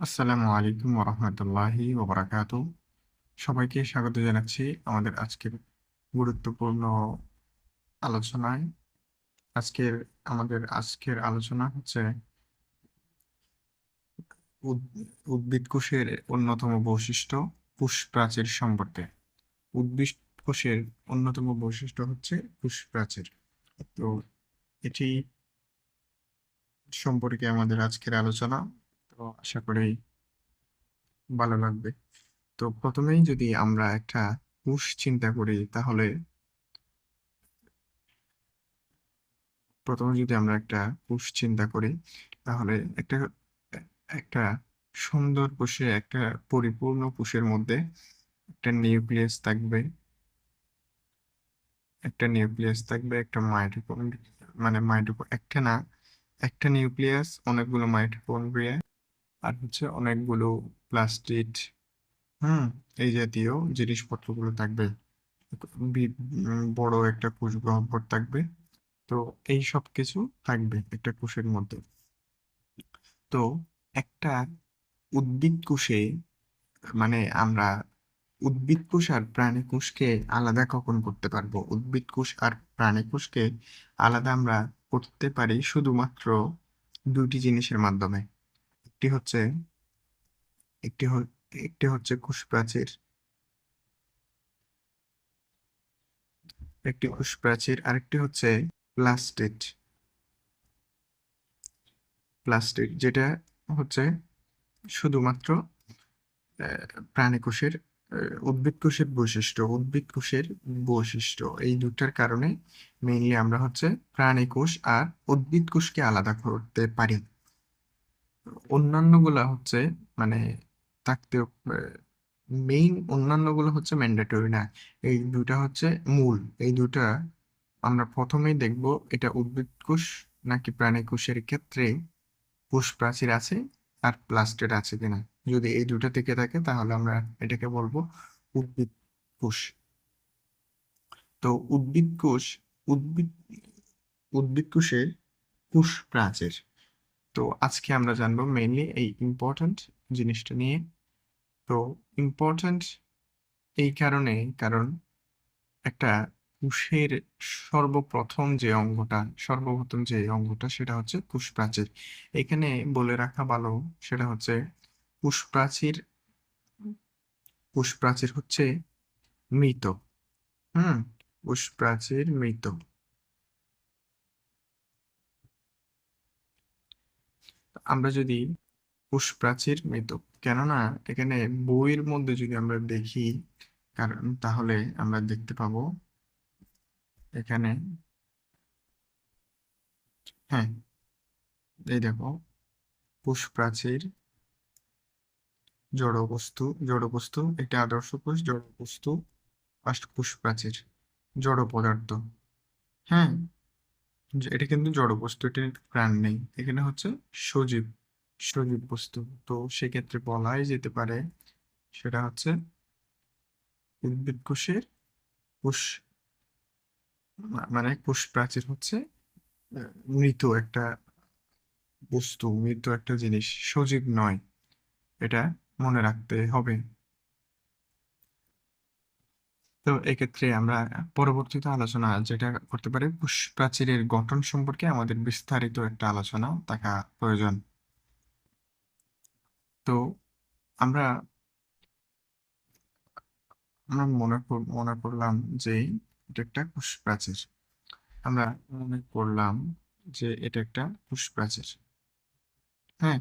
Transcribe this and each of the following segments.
আসসালামু আলাইকুম ওরহমতুল্লাহি ওবরাকাতু। সবাইকে স্বাগত জানাচ্ছি আমাদের আজকের গুরুত্বপূর্ণ আলোচনায়। আজকের, আমাদের আজকের আলোচনা হচ্ছে উদ- উদ্ভিদ কোষের অন্যতম বৈশিষ্ট্য কোষ প্রাচীর সম্পর্কে। উদ্ভিদ কোষের অন্যতম বৈশিষ্ট্য হচ্ছে কোষ প্রাচীর তো এটি সম্পর্কে আমাদের আজকের আলোচনা। তো আশা করি ভালো লাগবে। তো প্রথমেই যদি আমরা একটা কোষ চিন্তা করি, তাহলে প্রথমে যদি আমরা একটা কোষ চিন্তা করি, তাহলে একটা একটা সুন্দর কোষে একটা পরিপূর্ণ কোষের মধ্যে একটা নিউক্লিয়াস থাকবে। একটা নিউক্লিয়াস থাকবে, একটা মাইটোকন্ড্রিয়া মানে মাইটো একটা না, একটা নিউক্লিয়াস, অনেকগুলো মাইটোকন্ড্রিয়া। আর হচ্ছে অনেকগুলো প্লাস্টিক হুম, এই জাতীয় জিনিসপত্রগুলো থাকবে। বড় একটা কোষ গহ্বর থাকবে। তো এই সব কিছু থাকবে একটা কোষের মধ্যে। তো একটা উদ্ভিদ কোষে মানে আমরা উদ্ভিদ কোষ আর প্রাণী কোষকে আলাদা কখন করতে পারব? উদ্ভিদ কোষ আর প্রাণী কোষকে আলাদা আমরা করতে পারি শুধুমাত্র দুটি জিনিসের মাধ্যমে। একটি হচ্ছে একটি একটি হচ্ছে কোষ প্রাচীর একটি কোষ প্রাচীর আরেকটি হচ্ছে প্লাস্টিড। প্লাস্টিক যেটা হচ্ছে শুধুমাত্র আহ, প্রাণী কোষের আহ, উদ্ভিদ কোষের বৈশিষ্ট্য উদ্ভিদ কোষের বৈশিষ্ট্য। এই দুটার কারণে মেইনলি আমরা হচ্ছে প্রাণী কোষ আর উদ্ভিদ কোষকে আলাদা করতে পারি। অন্যান্যগুলা হচ্ছে মানে থাকতেও মেইন অন্যান্যগুলো হচ্ছে ম্যান্ডেটরি না। এই দুটা হচ্ছে মূল। এই দুটা আমরা প্রথমেই দেখব এটা উদ্ভিদ কোষ নাকি প্রাণী কোষের ক্ষেত্রে কোষ প্রাচীর আছে আর প্লাস্টেড আছে কিনা। যদি এই দুটা থেকে থাকে তাহলে আমরা এটাকে বলব উদ্ভিদ কোষ। তো উদ্ভিদ কোষ, উদ্ভিদ উদ্ভিদ কোষের কোষ প্রাচীর। তো আজকে আমরা জানব মেইনলি এই ইম্পর্ট্যান্ট জিনিসটা নিয়ে। তো ইম্পর্ট্যান্ট এই কারণে, কারণ একটা কোষের সর্বপ্রথম যে অঙ্গটা, সর্বপ্রথম যে অঙ্গটা সেটা হচ্ছে কোষ প্রাচীর এখানে বলে রাখা ভালো, সেটা হচ্ছে কোষ প্রাচীর কোষ প্রাচীর হচ্ছে মৃত। হুম কোষ প্রাচীর মৃত। আমরা যদি কোষ প্রাচীর মৃত কেননা এখানে বইয়ের মধ্যে যদি আমরা দেখি, কারণ তাহলে আমরা দেখতে পাবো এখানে হ্যাঁ এই দেখো কোষ প্রাচীর জড় বস্তু জড় বস্তু, একটা আদর্শ কোষ জড় বস্তু ফার্স্ট কোষ প্রাচীর জড় পদার্থ হ্যাঁ এটা কিন্তু জড় বস্তু এটা প্রাণ নেই। এখানে হচ্ছে সজীব সজীব বস্তু। তো সেক্ষেত্রে বলাই যেতে পারে সেটা হচ্ছে উদ্ভিদ কোষের কোষ মানে কোষ প্রাচীর হচ্ছে মৃত একটা বস্তু, মৃত একটা জিনিস। সজীব নয়, এটা মনে রাখতে হবে। তো এক্ষেত্রে আমরা পরবর্তীতে আলোচনা যেটা করতে পারি প্রাচীরের গঠন সম্পর্কে আমাদের বিস্তারিত একটা আলোচনা থাকা প্রয়োজন। তো আমরা আমরা মনে মনে করলাম যে এটা একটা কোষ প্রাচীর আমরা মনে করলাম যে এটা একটা কোষ প্রাচীর হ্যাঁ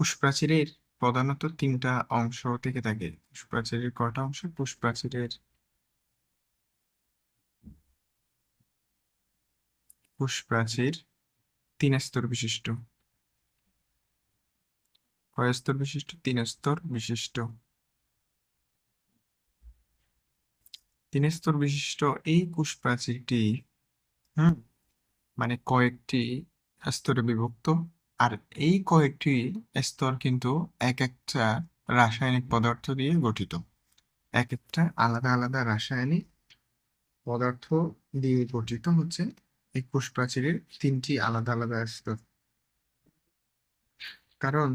কোষ প্রাচীরের প্রধানত তিনটা অংশ থেকে থাকে। কোষ প্রাচীরের কটা অংশ? কোষ প্রাচীরের কোষ প্রাচীর, তিন স্তর বিশিষ্ট। কয় স্তর বিশিষ্ট? তিন স্তর বিশিষ্ট। তিন স্তর বিশিষ্ট এই কোষ প্রাচীরটি, হুম মানে কয়েকটি স্তরে বিভক্ত। আর এই কয়েকটি স্তর কিন্তু এক একটা রাসায়নিক পদার্থ দিয়ে গঠিত। এক একটা আলাদা আলাদা রাসায়নিক পদার্থ দিয়ে গঠিত হচ্ছে এই কোষ প্রাচীরের তিনটি আলাদা আলাদা স্তর কারণ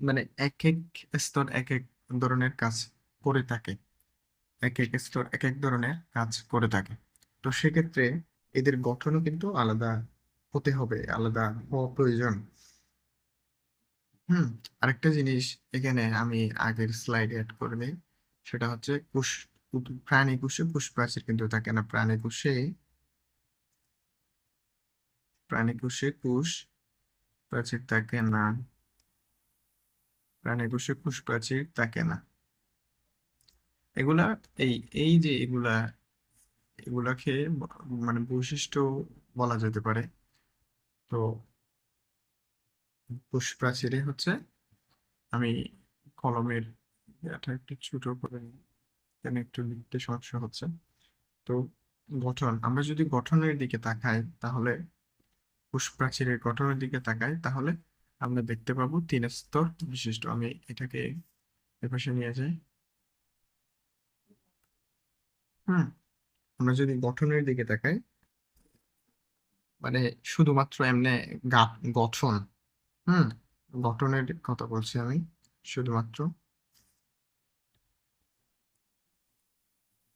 মানে এক এক স্তর এক এক ধরনের কাজ করে থাকে। এক এক স্তর এক এক ধরনের কাজ করে থাকে। তো সেক্ষেত্রে এদের গঠনও কিন্তু আলাদা হতে হবে, আলাদা হওয়া প্রয়োজন। হুম, আরেকটা জিনিস এখানে আমি আগের স্লাইডে অ্যাড করে সেটা হচ্ছে কুশ প্রাণী কোষে পুষ্পাচির কিন্তু থাকে না। প্রাণী কোষে প্রাণী কোষে কোষ প্রাচীর থাকে না। প্রাণী কোষে কোষ প্রাচীর থাকে না। এগুলা এই এই যে এগুলা এগুলাকে মানে বৈশিষ্ট্য বলা যেতে পারে। তো কোষ প্রাচীরে হচ্ছে আমি কলমের এটা একটু ছোট করে এখানে একটু লিখতে সমস্যা হচ্ছে। তো গঠন, আমরা যদি গঠনের দিকে তাকাই তাহলে কোষ প্রাচীরের গঠনের দিকে তাকাই, তাহলে আমরা দেখতে পাবো তিন স্তর বিশিষ্ট। আমি এটাকে এপাশে নিয়ে যাই। হুম, আমরা যদি গঠনের দিকে তাকাই মানে শুধুমাত্র এমনি গঠন, হুম, গঠনের কথা বলছি আমি? শুধুমাত্র।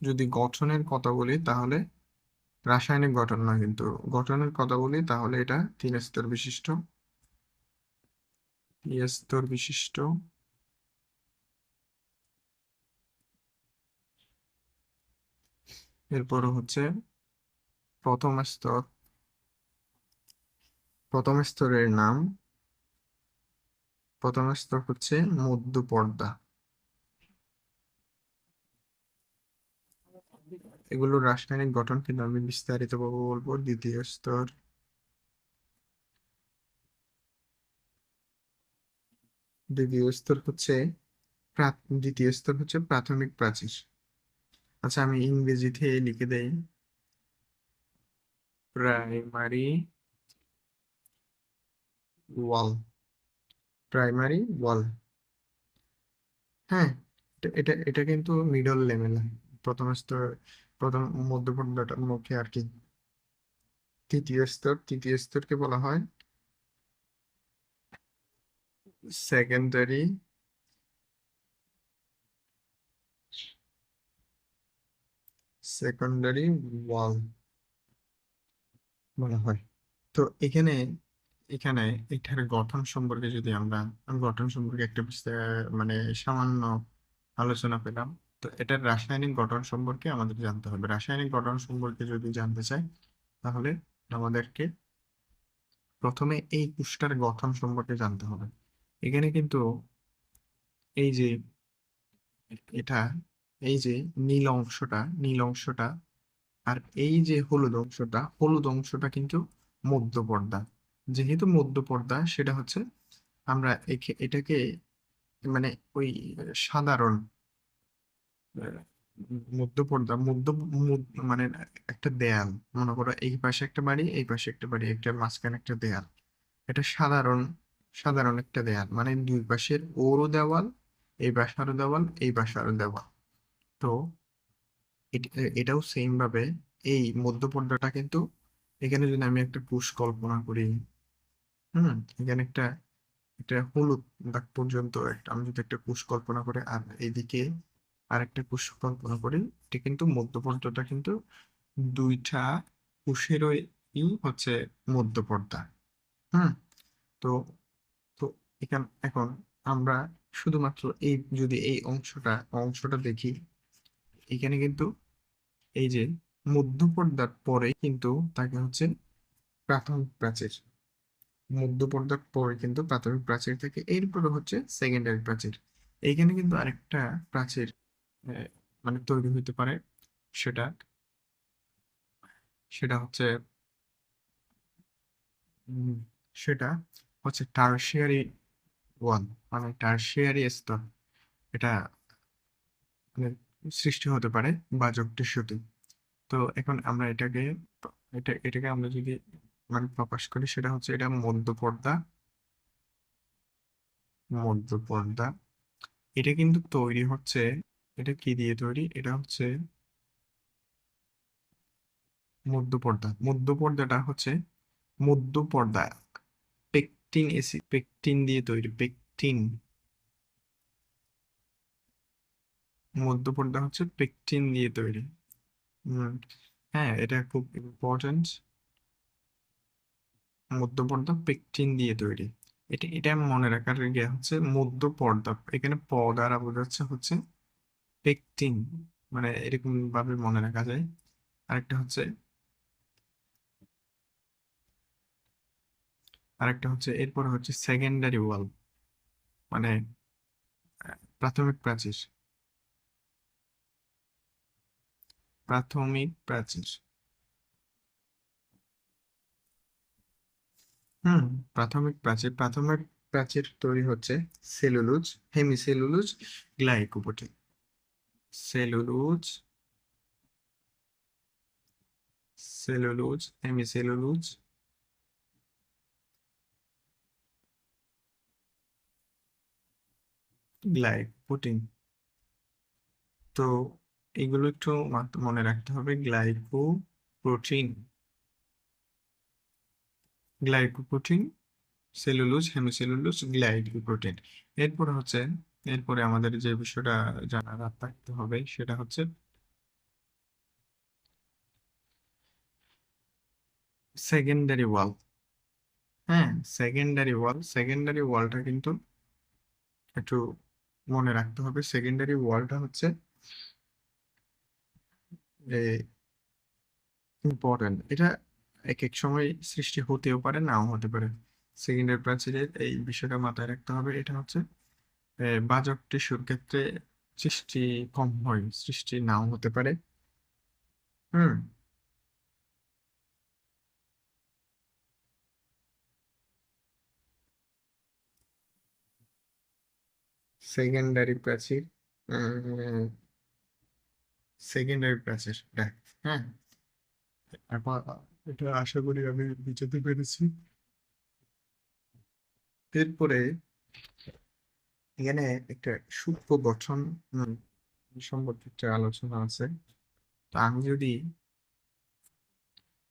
যদি গঠনের কথা বলি, তাহলে রাসায়নিক গঠন নয় কিন্তু। গঠনের কথা বলি, তাহলে এটা তিন স্তর বিশিষ্ট। স্তর বিশিষ্ট। এরপর হচ্ছে প্রথম স্তর। প্রথম স্তরের নাম, প্রথম স্তর হচ্ছে মধ্য পর্দা এগুলোর রাসায়নিক গঠন কিন্তু আমি বিস্তারিত ভাবে বলব দ্বিতীয় স্তর। দ্বিতীয় স্তর হচ্ছে দ্বিতীয় স্তর হচ্ছে প্রাথমিক প্রাচীর। আচ্ছা আমি ইংরেজিতে লিখে দেই। Primary wall. Primary wall. হ্যাঁ এটা এটা কিন্তু মিডল লেভেল। প্রথম স্তর প্রথম মধ্যপর্যায়টার মুখে আর কি তৃতীয় স্তর, তৃতীয় স্তরকে বলা হয়। সেকেন্ডারি সেকেন্ডারি ওয়াল বলা হয়। তো এখানে এখানে এটার গঠন সম্পর্কে যদি আমরা, গঠন সম্পর্কে একটা মানে সামান্য আলোচনা পেলাম তো এটার রাসায়নিক গঠন সম্পর্কে আমাদের জানতে হবে। রাসায়নিক গঠন সম্পর্কে যদি জানতে চাই, তাহলে আমাদেরকে প্রথমে এই কোষটার গঠন সম্পর্কে জানতে হবে। এখানে কিন্তু এই যে এটা, এই যে নীল অংশটা নীল অংশটা আর এই যে হলুদ অংশটা হলুদ অংশটা কিন্তু মধ্য পর্দা। যেহেতু মধ্য পর্দা, সেটা হচ্ছে আমরা এটাকে মানে ওই সাধারণ আহ, মধ্য মানে একটা দেয়াল। মনে করো এই পাশে একটা বাড়ি এই পাশে একটা বাড়ি একটা মাঝখানে একটা দেয়াল। এটা সাধারণ সাধারণ একটা দেয়াল। মানে দুই পাশের ওরও দেওয়াল এই পাশারও দেওয়াল এই পাশারও দেওয়াল। তো এট- এটাও সেম ভাবে এই মধ্য পর্দাটা কিন্তু এখানে যদি আমি একটা কোষ কল্পনা করি হুম এখানে একটা একটা হলুদ দাগ পর্যন্ত আমি যদি একটা কোষ কল্পনা করে আর এইদিকে আর একটা কোষ কল্পনা করি। এটা কিন্তু মধ্যপর্দাটা কিন্তু দুইটা কোষেরই হচ্ছে মধ্য পর্দা হুম? তো তো এখান, এখন আমরা শুধুমাত্র এই, যদি এই অংশটা অংশটা দেখি, এখানে কিন্তু এই যে মধ্য পর্দার পরে কিন্তু তাকে হচ্ছে প্রাথমিক প্রাচীর। মধ্য পর্দার পরে কিন্তু প্রাথমিক প্রাচীর থেকে এরপরে হচ্ছে সেকেন্ডারি প্রাচীর। এইখানে কিন্তু আরেকটা প্রাচীর মানে তৈরি হতে পারে, সেটা সেটা হচ্ছে সেটা হচ্ছে টার্সিয়ারি ওয়ান মানে টার্সিয়ারি স্তর। এটা মানে সৃষ্টি হতে পারে বাজক টিস্যুতে। তো এখন আমরা এটাকে, এটা, এটাকে আমরা যদি মানে প্রকাশ করি, সেটা হচ্ছে এটা মধ্য পর্দা মধ্য পর্দা এটা কিন্তু তৈরি হচ্ছে এটা কি দিয়ে তৈরি? এটা হচ্ছে মধ্য পর্দা। মধ্য পর্দাটা হচ্ছে মধ্য পর্দা। পেকটিন এসি, পেকটিন দিয়ে তৈরি, পেকটিন। মধ্য পর্দা হচ্ছে পেকটিন দিয়ে তৈরি। হ্যাঁ এটা খুব ইম্পর্টেন্ট মধ্য পর্দা পেকটিন দিয়ে তৈরি। এটা এটা মনে রাখার গিয়ে হচ্ছে মধ্য পর্দা। এখানে পর্দা দ্বারা বোঝাচ্ছে হচ্ছে পেকটিন মানে এরকম ভাবে মনে রাখা যায়। আরেকটা হচ্ছে আরেকটা হচ্ছে, এরপরে হচ্ছে সেকেন্ডারি ওয়াল মানে প্রাথমিক প্রাচীর। প্রাথমিক প্রাচীর। হুম, প্রাথমিক প্রাচীর। প্রাথমিক প্রাচীর তৈরি হচ্ছে cellulose hemicellulose glycoprotein cellulose cellulose hemicellulose glycoprotein তো এগুলো একটু মনে রাখতে হবে glycoprotein glycoprotein cellulose hemicellulose glycoprotein এরপর হচ্ছে এরপরে আমাদের যে বিষয়টা জানা থাকতে হবে সেটা হচ্ছে সেকেন্ডারি ওয়াল হ্যাঁ সেকেন্ডারি ওয়াল সেকেন্ডারি ওয়ালটা কিন্তু একটু মনে রাখতে হবে। সেকেন্ডারি ওয়ালটা হচ্ছে ইম্পর্টেন্ট এটা এক এক সময় সৃষ্টি হতেও পারে, নাও হতে পারে। সেকেন্ডারি প্রাচীরের এই বিষয়টা মাথায় রাখতে হবে। এটা হচ্ছে বাজক টিস্যুর ক্ষেত্রে সৃষ্টি কম হয় সৃষ্টি নাও হতে পারে। হুম। সেকেন্ডারি প্রাচীর সেকেন্ডারি প্রাচীর হ্যাঁ এটা আশা করি আমি বুঝতে পেরেছি। এরপরে এখানে একটা সূক্ষ্ম গঠন সম্পর্কে একটা আলোচনা আছে। তো আমি যদি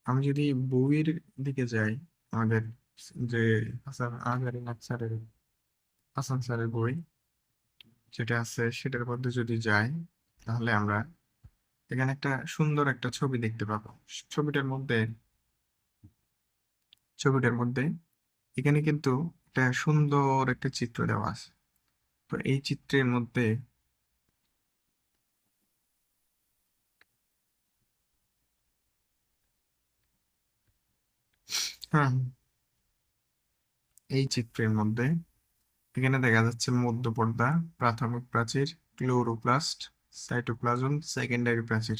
আমি যদি বইয়ের দিকে যাই, আমাদের যে হাসান আজারি নাক স্যারের, হাসান স্যারের বই, যেটা আছে সেটার মধ্যে যদি যাই, তাহলে আমরা এখানে একটা সুন্দর একটা ছবি দেখতে পাবো। ছবিটার মধ্যে ছবিটার মধ্যে এখানে কিন্তু একটা সুন্দর একটা চিত্র দেওয়া আছে। এই চিত্রের মধ্যে হ্যাঁ এই চিত্রের মধ্যে এখানে দেখা যাচ্ছে মধ্যপর্দা, প্রাথমিক প্রাচীর, ক্লোরোপ্লাস্ট, সাইটোপ্লাজম, সেকেন্ডারি প্রাচীর।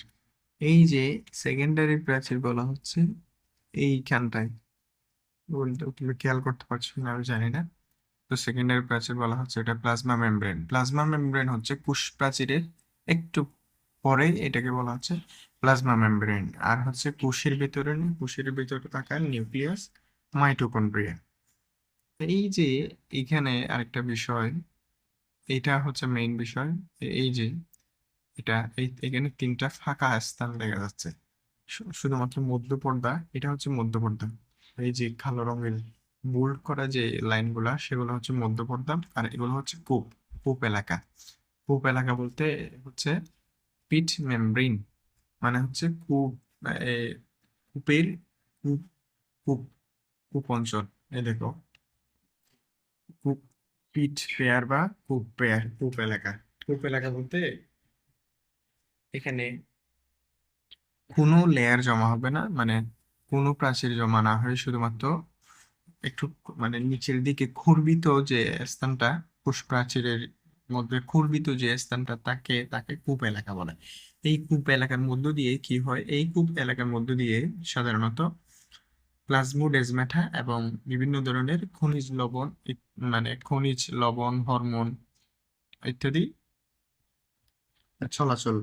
এই যে সেকেন্ডারি প্রাচীর বলা হচ্ছে, এইখানটায়। খেয়াল করতে পারছ না আমি জানি না। তো সেকেন্ডারি প্রাচীর বলা হচ্ছে এটা প্লাজমা মেমব্রেন প্লাজমা মেমব্রেন হচ্ছে কোষ প্রাচীরের একটু পরে এটাকে বলা হচ্ছে প্লাজমা মেমব্রেন আর হচ্ছে কোষের ভিতরে কোষের ভিতরে থাকা নিউক্লিয়াস মাইটোকন্ড্রিয়া এই যে এখানে আরেকটা বিষয়, এটা হচ্ছে মেইন বিষয়, এই যে এটা, এই এখানে তিনটা ফাঁকা স্থান দেখা যাচ্ছে। শুধুমাত্র মধ্যপর্দা, এটা হচ্ছে মধ্যপর্দা। এই যে কালো রঙের বোল্ড করা যে লাইনগুলা সেগুলো হচ্ছে মধ্যপর্দা আর এগুলো হচ্ছে কূপ কূপ এলাকা। কূপ এলাকা বলতে হচ্ছে পিট মেমব্রেন মানে হচ্ছে কূপ কূপের কূপ কূপ কূপ অঞ্চল। এই দেখো কূপ পিট পেয়ার বা কূপ পেয়ার কূপ এলাকা। কূপ এলাকা বলতে এখানে কোনো লেয়ার জমা হবে না মানে কোনো প্রাচীর জমা না হয়ে শুধুমাত্র একটু মানে নিচের দিকে খুরবিত যে স্থানটা কোষ প্রাচীরের মধ্যে খুরবিত যে স্থানটা তাকে তাকে কূপ এলাকা বলে। এই কূপ এলাকার মধ্য দিয়ে কি হয়? এই কূপ এলাকার মধ্য দিয়ে সাধারণত প্লাজমোডেজমেটা এবং বিভিন্ন ধরনের খনিজ লবণ মানে খনিজ লবণ, হরমোন ইত্যাদি চলাচল,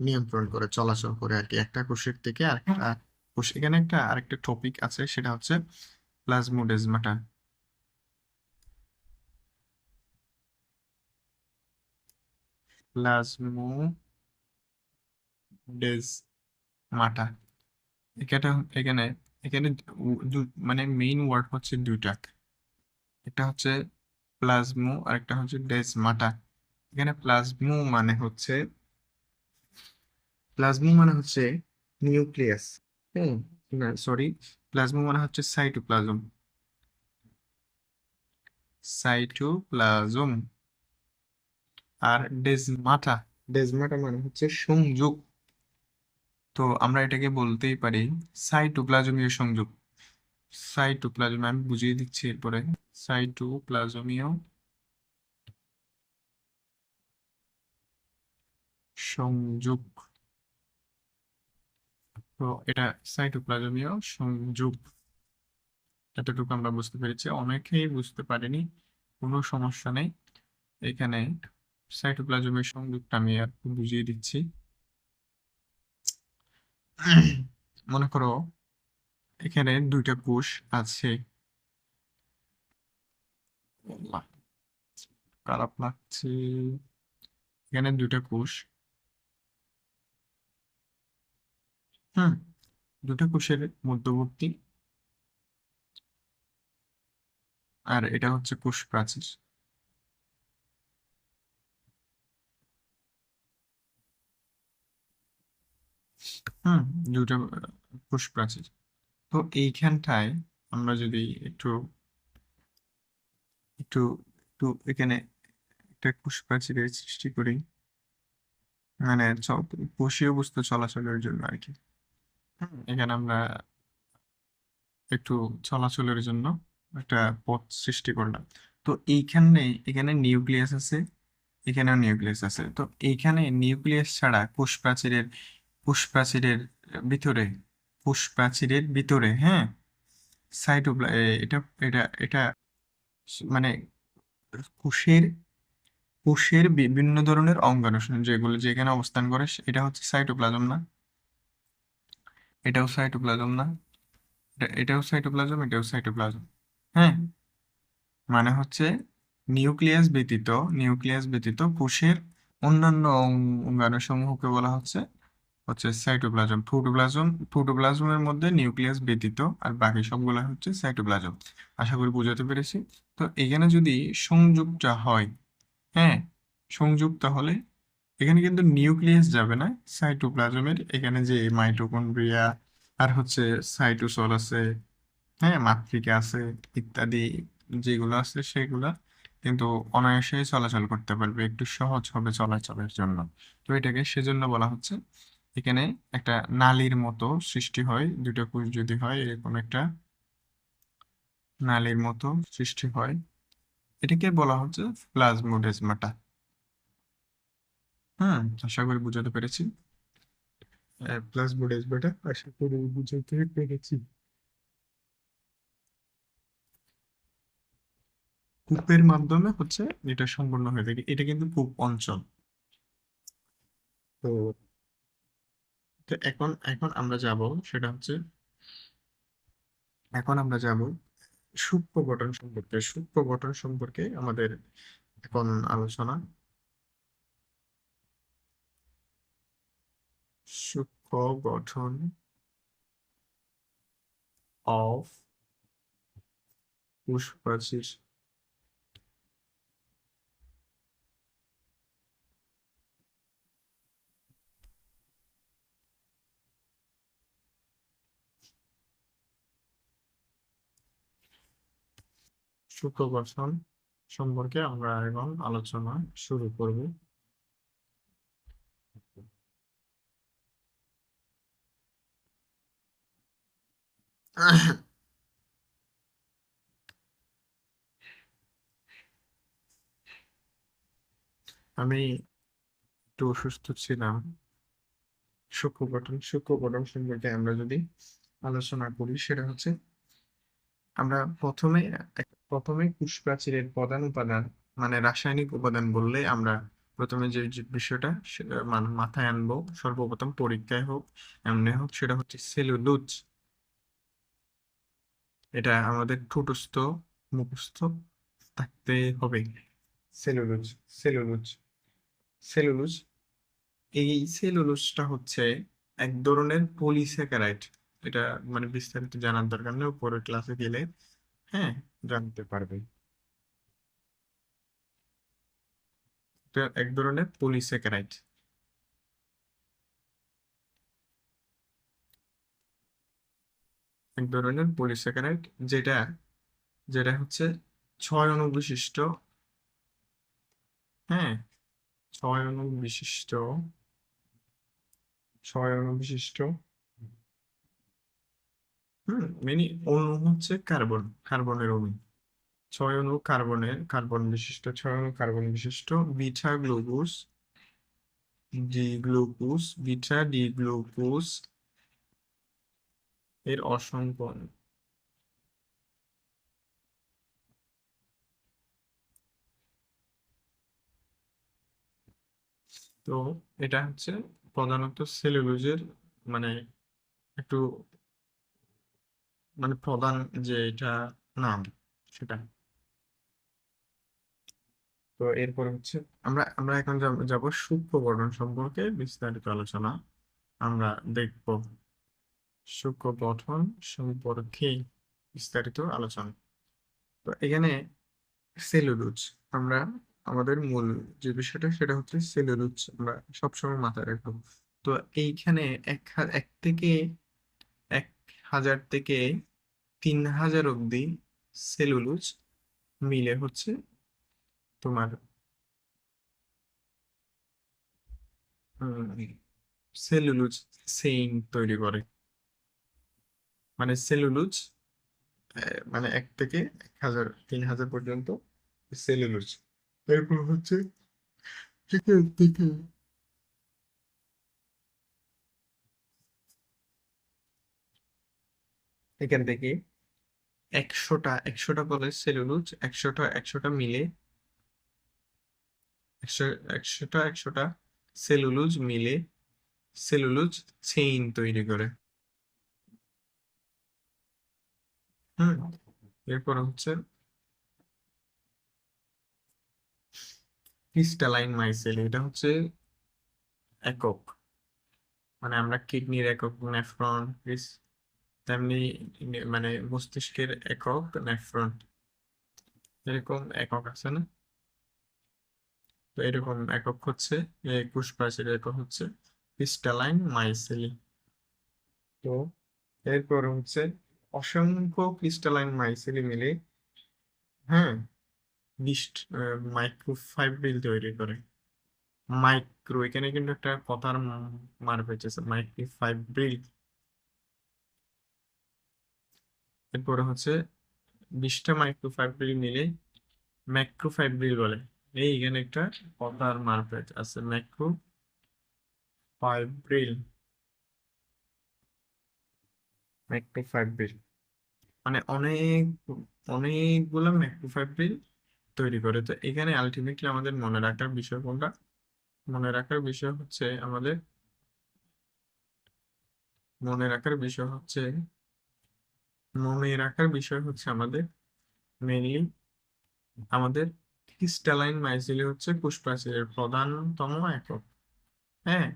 নিয়ন্ত্রণ করে, চলাচল করে আর কি। একটা কোষের থেকে আরেকটা কোষ, এখানে একটা আরেকটা টপিক আছে, সেটা হচ্ছে প্লাজমোডেজমাটা প্লাজমোডেজমাটা এখানে এখানে এখানে মানে মেইন ওয়ার্ড হচ্ছে দুইটা। একটা হচ্ছে প্লাজমো আর একটা হচ্ছে ডেজমাটা এখানে প্লাজমো মানে হচ্ছে প্লাজমো মানে হচ্ছে নিউক্লিয়াস সরি মানে হচ্ছে সাইটোপ্লাজম সাইটোপ্লাজম আর ডেজমাটা ডেজমাটা মানে হচ্ছে সংযোগ। তো আমরা এটাকে বলতেই পারি সাইটোপ্লাজমীয় সংযোগ। সাইটোপ্লাজম আমি বুঝিয়ে দিচ্ছি এরপরে। সাইটোপ্লাজমীয় সংযোগ। তো এটা সাইটোপ্লাজমীয় সংযোগ। এতটুকু আমরা বুঝতে পেরেছি। অনেকেই বুঝতে পারেনি, কোনো সমস্যা নেই। এখানে সাইটোপ্লাজমের সংযোগটা আমি আর বুঝিয়ে দিচ্ছি। মনে করো এখানে দুইটা কোষ আছে। খারাপ লাগছে। এখানে দুইটা কোষ। হুম, দুটো কোষের মধ্যবর্তী। আর এটা হচ্ছে কোষ প্রাচীর। হুম, দুটো কোষ প্রাচীর। তো এইখানটায় আমরা যদি একটু একটু একটু এখানে একটা কোষ প্রাচীরের সৃষ্টি করি। মানে কোষীয় বস্তু চলাচলের জন্য আর কি। এখানে আমরা একটু চলাচলের জন্য একটা পথ সৃষ্টি করলাম। তো এইখানে, এখানে নিউক্লিয়াস আছে, এখানেও নিউক্লিয়াস আছে। তো এইখানে নিউক্লিয়াস ছাড়া কোষ প্রাচীরের কোষ প্রাচীরের ভিতরে কোষ প্রাচীরের ভিতরে হ্যাঁ? সাইটোপ্লা এটা এটা এটা মানে কোষের কোষের বিভিন্ন ধরনের অঙ্গাণু, যেগুলো যেখানে অবস্থান করে এটা হচ্ছে সাইটোপ্লাজম না? এটাও সাইটোপ্লাজম না। এটা- এটাও সাইটোপ্লাজম এটাও সাইটোপ্লাজম হ্যাঁ? মানে হচ্ছে নিউক্লিয়াস ব্যতীত নিউক্লিয়াস ব্যতীত কোষের অন্যান্য অঙ্গাণুসমূহকে বলা হচ্ছে হচ্ছে সাইটোপ্লাজম প্রোটোপ্লাজম প্রোটোপ্লাজমের মধ্যে নিউক্লিয়াস ব্যতীত আর বাকি সবগুলো হচ্ছে সাইটোপ্লাজম আশা করি বুঝাতে পেরেছি। তো এখানে যদি সংযুক্তটা হয় হ্যাঁ? সংযুক্ত তাহলে এখানে কিন্তু নিউক্লিয়াস যাবে না, সাইটোপ্লাজমের। এখানে যে মাইটোকন্ড্রিয়া আর হচ্ছে সাইটোসল আছে হ্যাঁ মাতৃকা আছে ইত্যাদি যেগুলো আছে সেগুলা কিন্তু অনায়াসে চলাচল করতে পারবে, একটু সহজ হবে চলাচলের জন্য। তো এটাকে সেজন্য বলা হচ্ছে, এখানে একটা নালীর মতো সৃষ্টি হয়, দুটো কোষ যদি হয়, এরকম একটা নালীর মতো সৃষ্টি হয়। এটাকে বলা হচ্ছে প্লাজমোডেজমাটা। হুম আশা করি বুঝাতে পেরেছি। প্লাজমোডেজমাটা আশা করি বুঝাতে পেরেছি। কূপের মাধ্যমে হচ্ছে এটা সম্পূর্ণ হয়ে থাকে। এটা কিন্তু কূপ অঞ্চল। তো তো এখন এখন আমরা যাব সেটা হচ্ছে, এখন আমরা যাব সূক্ষ্ম গঠন সম্পর্কে। সূক্ষ্ম গঠন সম্পর্কে আমাদের এখন আলোচনা। সূক্ষ্ম গঠন অফ কোষপ্রাচীর সূক্ষ্ম গঠন সম্পর্কে আমরা এখন আলোচনা শুরু করব। আমি একটু অসুস্থ ছিলাম। সূক্ষ্ম গঠন সূক্ষ্ম গঠন সম্পর্কে আমরা যদি আলোচনা করি, সেটা হচ্ছে আমরা প্রথমে প্রথমে কোষ প্রাচীরের প্রধান উপাদান মানে রাসায়নিক উপাদান বললে আমরা প্রথমে যে বিষয়টা, সেটা মান- মাথায় আনব, সর্বপ্রথম পরীক্ষায় হোক, এমনি হোক, সেটা হচ্ছে সেলুলোজ। এটা আমাদের ঠোঁটস্থ, মুখস্থ থাকতে হবে। Cellulose cellulose cellulose. এই সেলুলোজটা হচ্ছে এক ধরনের পলিস্যাকারাইড এটা মানে বিস্তারিত জানার দরকার নেই, পরের ক্লাসে গেলে হ্যাঁ জানতে পারবে। এক ধরনের পলিস্যাকারাইড এক ধরনের পলিস্যাকারাইড যেটা যেটা হচ্ছে ছয় অণু বিশিষ্ট। হ্যাঁ ছয় অণু বিশিষ্ট, ছয় অণু বিশিষ্ট। হুম মানে অণু হচ্ছে কার্বন, কার্বনের অণু। ছয় অণু কার্বনের, কার্বন বিশিষ্ট, ছয় অণু কার্বন বিশিষ্ট, beta glucose D glucose beta D glucose এর অসংখ্য তো এটা হচ্ছে প্রধানত সেলুলোজের মানে একটু মানে প্রধান যে এটা নাম সেটা। তো এরপরে হচ্ছে আমরা আমরা এখন যাব- যাব সূক্ষ্ম গঠন সম্পর্কে বিস্তারিত আলোচনা। আমরা দেখব সূক্ষ্ম গঠন সম্পর্কে বিস্তারিত আলোচনা। তো এখানে সেলুলোজ, আমরা আমাদের মূল যে বিষয়টা সেটা হচ্ছে সেলুলোজ, আমরা সবসময় মাথায় রাখব। তো এইখানে এক এক থেকে এক হাজার থেকে তিন হাজার অব্দি সেলুলোজ মিলে হচ্ছে তোমার সেলুলোজ সেইন তৈরি করে। মানে সেলুলুজ মানে এক থেকে এক হাজার, তিন হাজার পর্যন্ত সেলুলুজ এরপর হচ্ছে এখান থেকে একশোটা একশোটা বলে সেলুলুজ একশোটা একশোটা মিলে একশো, একশোটা একশোটা সেলুলুজ মিলে সেলুলুজ চেইন তৈরি করে। হুম, এরপর হচ্ছে ক্রিস্টালাইন মাইসেল এটা হচ্ছে একক। মানে আমরা কিডনির একক নেফ্রন তেমনি মানে মস্তিষ্কের একক নেফ্রন এরকম একক আছে না? তো এরকম একক হচ্ছে একুশ প্রাচীর একক হচ্ছে ক্রিস্টালাইন মাইসেলি তো এরপর হচ্ছে অসংখ্য ক্রিস্টালাইন মাইসেলি মিলে হ্যাঁ বিস্ট মাইক্রোফাইব্রিল তৈরি করে। মাইক্রো এখানে কিন্তু একটা কথার মার পেয়েছে মাইক্রোফাইব্রিল এরপরে হচ্ছে বিশটা মাইক্রোফাইব্রিল মিলে ম্যাক্রোফাইব্রিল বলে। এই এখানে একটা কথার মার পেয়েছে আছে ম্যাক্রো ফাইব্রিল ম্যাক্রোফাইব্রিল মানে অনেক অনেকগুলো ম্যাক্রোফাইব্রিল তৈরি করে। তো এখানে আলটিমেটলি আমাদের মনে রাখার বিষয় কোনটা? মনে রাখার বিষয় হচ্ছে আমাদের, মনে রাখার বিষয় হচ্ছে, মনে রাখার বিষয় হচ্ছে আমাদের মেনলি আমাদের ক্রিস্টালাইন মাইসিলি হচ্ছে পুষ্পাশিলের প্রধানতম একক। হ্যাঁ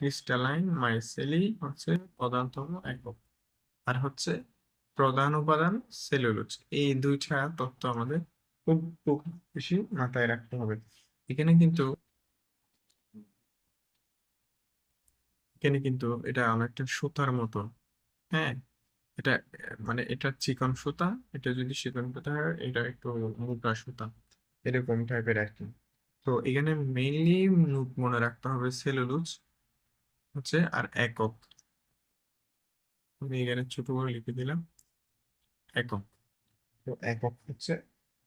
ক্রিস্টালাইন মাইসেলি হচ্ছে প্রধানতম একক। আর হচ্ছে প্রধান উপাদান সেলুলোজ এই দুইটা তত্ত্ব আমাদের খুব খুব বেশি মাথায় রাখতে হবে। এখানে কিন্তু এখানে কিন্তু এটা অনেকটা সুতার মতো হ্যাঁ? এটা মানে এটা চিকন সুতা, এটা যদি চিকন সুতা হয়, এটা একটু মোটা সুতা, এরকম টাইপের আর কি। তো এখানে মেইনলি মনে রাখতে হবে সেলুলোজ হচ্ছে আর একক। আমি এখানে ছোট করে লিখে দিলাম। একক। তো একক হচ্ছে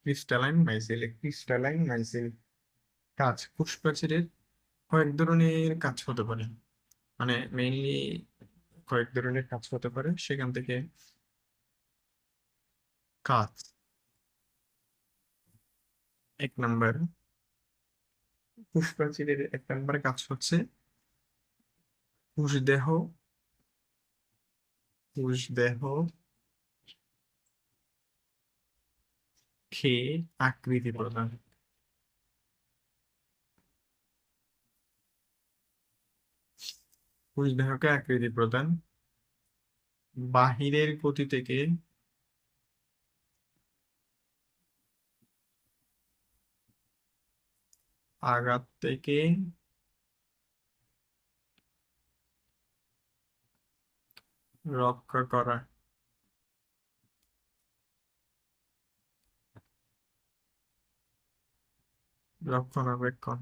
ক্রিস্টালাইন মাইসেল ক্রিস্টালাইন মাইসেল কাজ পুষ্পাচিরের কয়েক ধরনের কাজ হতে পারে। মানে মেইনলি কয়েক ধরনের কাজ হতে পারে। সেখান থেকে কাজ। এক নাম্বার। পুষ্পাচিরের এক নাম্বার কাজ হচ্ছে দেহ দেহ খেয়ে আকৃতি প্রদান আকৃতি প্রদান বাহিরের গতি থেকে আঘাত থেকে রক্ষা করা। রক্ষণাবেক্ষণ।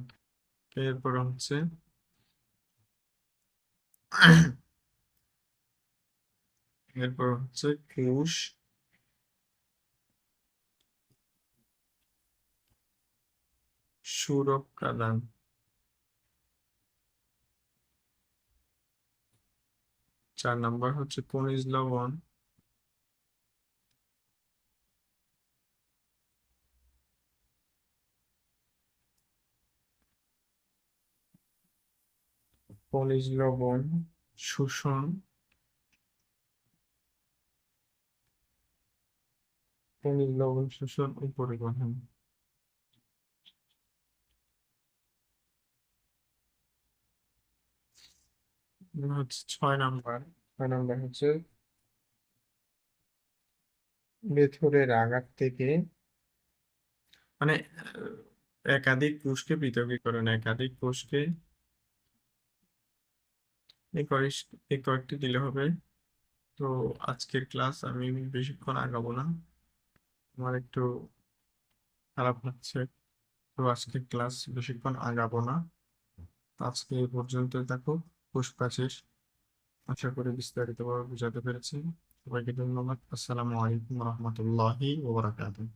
এরপর হচ্ছে এরপর হচ্ছে ঘুষ সুরক্ষা দান। চার নাম্বার হচ্ছে খনিজ লবণ খনিজ লবণ শোষণ। খনিজ লবণ শোষণ ও পরিবহন। ছয় নাম্বার ছয় নাম্বার হচ্ছে ভেতরের আঘাত থেকে মানে একাধিক কোষকে পৃথকীকরণ একাধিক কোষকে এই কয়েকটি দিলে হবে। তো আজকের ক্লাস আমি বেশিক্ষণ আগাবো না। আমার একটু খারাপ লাগছে। তো আজকের ক্লাস বেশিক্ষণ আগাবো না। আজকে এই পর্যন্ত থাকো শেষ আশা করি বিস্তারিতভাবে বুঝাতে পেরেছি। সবাইকে ধন্যবাদ। আসসালামু আলাইকুম রহমতুল্লাহি ওবরাকাতুহ